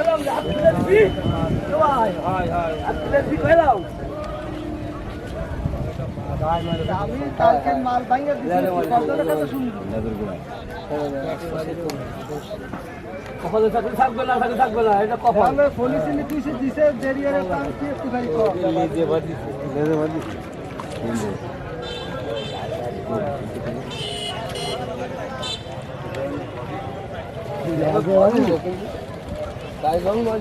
না সব কালকে কোনটা রাখলাম এক জায়গায় দাঁড়াই মারছে আমি কালকে মাল ভাঙে দিচ্ছি কতটা কথা শুনবি নজরগুলা কপালে থাকলে থাকবে না থাকলে থাকবে না এটা কপাল তাহলে পুলিশ তুই সে দিছে দেরি এর দাম কি একটু খালি কর নিজে বাদি নিজে বাদি তাই রং নয়